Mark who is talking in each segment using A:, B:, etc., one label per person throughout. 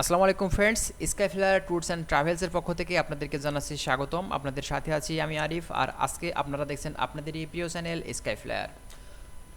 A: আসসালামু আলাইকুম friends sky flyer tours and ট্রাভেলসের পক্ষ থেকে আপনাদেরকে জানাচ্ছি স্বাগতম। আপনাদের সাথে আছি আমি আরিফ, আর আজকে আপনারা দেখছেন আপনাদেরই প্রিয় চ্যানেল স্কাই ফ্লায়ার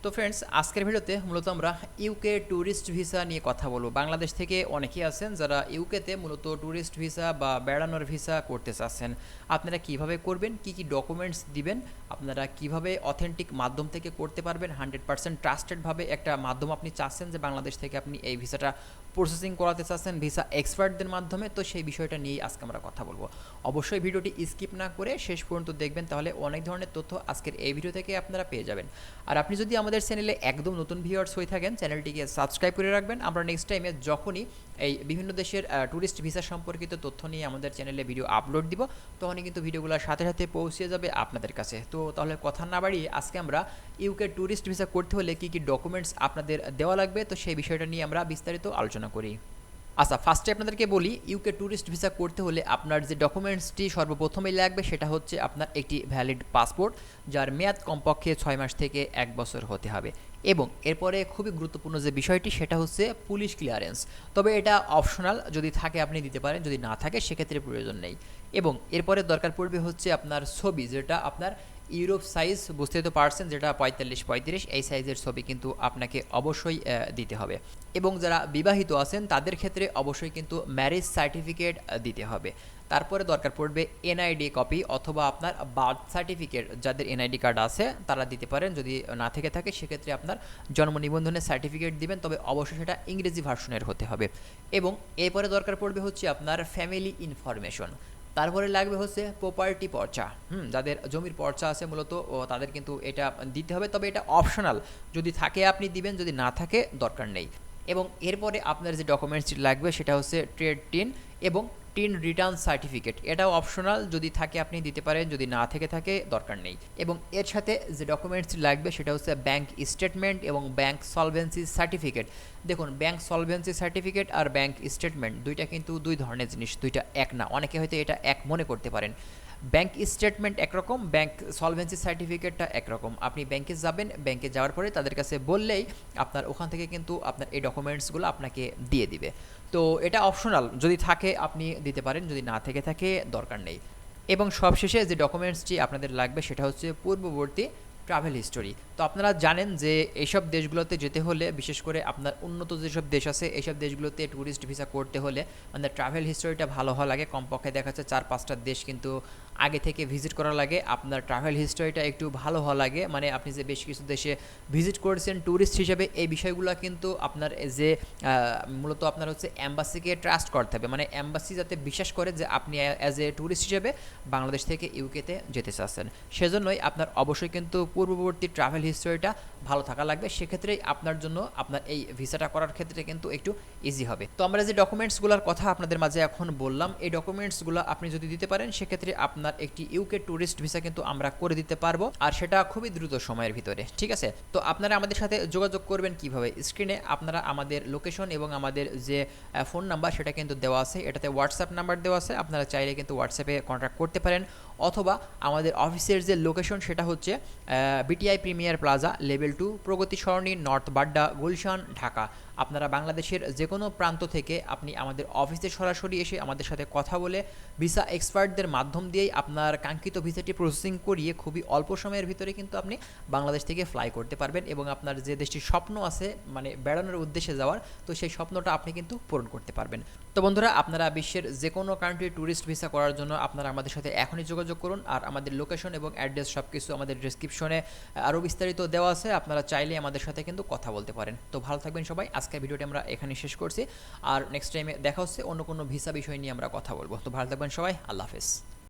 A: তো ফ্রেন্ডস আজকের ভিডিওতে মূলত আমরা ইউকে ট্যুরিস্ট ভিসা নিয়ে কথা বলব। বাংলাদেশ থেকে অনেকেই আছেন যারা ইউকেতে মূলত ট্যুরিস্ট ভিসা বা বেড়ানোর ভিসা করতে চাচ্ছেন। আপনারা কীভাবে করবেন, কি কি ডকুমেন্টস দিবেন, আপনারা কীভাবে অথেন্টিক মাধ্যম থেকে করতে পারবেন? হান্ড্রেড পার্সেন্ট ট্রাস্টেডভাবে একটা মাধ্যম আপনি চাচ্ছেন যে বাংলাদেশ থেকে আপনি এই ভিসাটা প্রসেসিং করাতে চাচ্ছেন ভিসা এক্সপার্টদের মাধ্যমে। তো সেই বিষয়টা নিয়েই আজকে আমরা কথা বলব। অবশ্যই ভিডিওটি স্কিপ না করে শেষ পর্যন্ত দেখবেন, তাহলে অনেক ধরনের তথ্য আজকের এই ভিডিও থেকে আপনারা পেয়ে যাবেন। আর আপনি যদি আমাদের চ্যানেলে একদম নতুন ভিউয়ার্স হয়ে থাকেন, চ্যানেলটিকে সাবস্ক্রাইব করে রাখবেন। আমরা নেক্সট টাইমে যখনই এই বিভিন্ন দেশের ট্যুরিস্ট ভিসা সম্পর্কিত তথ্য নিয়ে আমাদের চ্যানেলে ভিডিও আপলোড দিব, তখনই কিন্তু ভিডিওগুলোর সাথে সাথে পৌঁছে যাবে আপনাদের কাছে। তো তাহলে কথা না বাড়িয়ে আজকে আমরা ইউকে ট্যুরিস্ট ভিসা করতে হলে কী কী ডকুমেন্টস আপনাদের দেওয়া লাগবে, তো সেই বিষয়টা নিয়ে আমরা বিস্তারিত আলোচনা করি। আচ্ছা ফার্স্টে আপনাদেরকে বলি ইউকে ট্যুরিস্ট ভিসা করতে হলে আপনার যে ডকুমেন্টসটি সর্বপ্রথমেই লাগবে সেটা হচ্ছে আপনার একটি ভ্যালিড পাসপোর্ট যার মেয়াদ কমপক্ষে ছয় মাস থেকে এক বছর হতে হবে। এবং এরপরে খুবই গুরুত্বপূর্ণ যে বিষয়টি, সেটা হচ্ছে পুলিশ ক্লিয়ারেন্স তবে এটা অপশনাল যদি থাকে আপনি দিতে পারেন, যদি না থাকে সেক্ষেত্রে প্রয়োজন নেই। এবং এরপরে দরকার পড়বে হচ্ছে আপনার ছবি, যেটা আপনার ইউরোপ সাইজ বুঝতে তো পারছেন যেটা পঁয়তাল্লিশ, পঁয়ত্রিশ, এই সাইজের ছবি কিন্তু আপনাকে অবশ্যই দিতে হবে। এবং যারা বিবাহিত আছেন, তাদের ক্ষেত্রে অবশ্যই কিন্তু ম্যারেজ সার্টিফিকেট দিতে হবে। তারপরে দরকার পড়বে এনআইডি কপি অথবা আপনার বার্থ সার্টিফিকেট যাদের এনআইডি কার্ড আছে, তারা দিতে পারেন। যদি না থেকে থাকে, সেক্ষেত্রে আপনার জন্ম নিবন্ধনের সার্টিফিকেট দিবেন। তবে অবশ্যই সেটা ইংরেজি ভার্সনের হতে হবে। এবং এরপরে দরকার পড়বে হচ্ছে আপনার ফ্যামিলি ইনফরমেশন তারপরে লাগবে হচ্ছে প্রপার্টি পর্চা। হুম, যাদের জমির পর্চা আছে মূলত তাদের কিন্তু এটা দিতে হবে। তবে এটা অপশনাল যদি থাকে আপনি দিবেন, যদি না থাকে দরকার নেই। এবং এরপরে আপনার যে ডকুমেন্টস লাগবে, সেটা হচ্ছে ট্রেড টিন এবং টিন রিটার্ন সার্টিফিকেট এটাও অপশনাল যদি থাকে আপনি দিতে পারেন, যদি না থেকে থাকে, দরকার নেই। এবং এর সাথে যে ডকুমেন্টস লাগবে, সেটা হচ্ছে ব্যাংক স্টেটমেন্ট এবং ব্যাংক সলভেন্সি সার্টিফিকেট দেখুন ব্যাংক সলভেন্সি সার্টিফিকেট আর ব্যাংক স্টেটমেন্ট দুইটা কিন্তু দুই ধরনের জিনিস, দুইটা এক না। অনেকে হয়তো এটা এক মনে করতে পারেন। ব্যাংক স্টেটমেন্ট একরকম ব্যাংক সলভেন্সি সার্টিফিকেটটা একরকম। আপনি ব্যাংকে যাবেন ব্যাংকে যাওয়ার পরে তাদের কাছে বললেই আপনার ওখান থেকে কিন্তু আপনার এই ডকুমেন্টসগুলো আপনাকে দিয়ে দিবে। তো এটা অপশনাল যদি থাকে আপনি দিতে পারেন, যদি না থেকে থাকে, দরকার নেই। এবং সবশেষে যে ডকুমেন্টসটি আপনাদের লাগবে, সেটা হচ্ছে পূর্ববর্তী ট্রাভেল হিস্টোরি তো আপনারা জানেন যে এইসব দেশগুলোতে যেতে হলে, বিশেষ করে আপনার উন্নত যেসব দেশ আছে এইসব দেশগুলোতে ট্যুরিস্ট ভিসা করতে হলে মানে ট্রাভেল হিস্টোরিটা ভালো হওয়া লাগে। কমপক্ষে দেখা যাচ্ছে চার পাঁচটা দেশ কিন্তু আগে থেকে ভিজিট করা লাগে। আপনার ট্রাভেল হিস্টোরিটা একটু ভালো হওয়া লাগে। মানে আপনি যে বেশ কিছু দেশে ভিজিট করেছেন ট্যুরিস্ট হিসেবে, এই বিষয়গুলো কিন্তু আপনার যে মূলত আপনার হচ্ছে অ্যাম্বাসিকে ট্রাস্ট করতে হবে। মানে অ্যাম্বাসি যাতে বিশ্বাস করে যে আপনি অ্যাজ এ ট্যুরিস্ট হিসেবে বাংলাদেশ থেকে ইউকেতে যেতে চাচ্ছেন। সেজন্যই আপনার অবশ্যই কিন্তু পূর্ববর্তী ট্রাভেল হিস্টোরিটা ভালো থাকা লাগবে। সেক্ষেত্রেই আপনার জন্য আপনার এই ভিসাটা করার ক্ষেত্রে কিন্তু একটু ইজি হবে। তো আমরা যে ডকুমেন্টসগুলোর কথা আপনাদের মাঝে এখন বললাম, এই ডকুমেন্টসগুলো আপনি যদি দিতে পারেন, সেক্ষেত্রে আপনার একটি ইউকে ট্যুরিস্ট ভিসা কিন্তু আমরা করে দিতে পারব, আর সেটা খুবই দ্রুত সময়ের ভিতরে, ঠিক আছে? তো আপনারা আমাদের সাথে যোগাযোগ করবেন কীভাবে? স্ক্রিনে আপনারা আমাদের লোকেশন এবং আমাদের যে ফোন নাম্বার সেটা কিন্তু দেওয়া আছে, এটাতে হোয়াটসঅ্যাপ নাম্বার দেওয়া আছে, আপনারা চাইলে কিন্তু হোয়াটসঅ্যাপে কন্ট্যাক্ট করতে পারেন। অথবা আমাদের অফিসের যে লোকেশন সেটা হচ্ছে BTI premier plaza level two Progoti Sarani north Badda Gulshan, Dhaka. আপনারা বাংলাদেশের যে কোনো প্রান্ত থেকে আপনি আমাদের অফিসে সরাসরি এসে আমাদের সাথে কথা বলে ভিসা এক্সপার্টদের মাধ্যম দিয়েই আপনার কাঙ্ক্ষিত ভিসাটি প্রসেসিং করিয়ে খুবই অল্প সময়ের ভিতরে কিন্তু আপনি বাংলাদেশ থেকে ফ্লাই করতে পারবেন এবং আপনার যে দেশটির স্বপ্ন আছে মানে বেড়ানোর উদ্দেশ্যে যাওয়ার, তো সেই স্বপ্নটা আপনি কিন্তু পূরণ করতে পারবেন। তো বন্ধুরা, আপনারা বিশ্বের যে কোনো কান্ট্রি ট্যুরিস্ট ভিসা করার জন্য আপনারা আমাদের সাথে এখনই যোগাযোগ করুন আর আমাদের লোকেশন এবং অ্যাড্রেস সব কিছু আমাদের ডিসক্রিপশনে আরও বিস্তারিত দেওয়া আছে। আপনারা চাইলে আমাদের সাথে কিন্তু কথা বলতে পারেন। তো ভালো থাকবেন সবাই। আজকের ভিডিওটি আমরা এখানে শেষ করছি। আর নেক্সট টাইমে দেখা হচ্ছে অন্য কোনো ভিসা বিষয় নিয়ে আমরা কথা বলব। তো ভালো থাকবেন সবাই। আল্লাহ হাফেজ।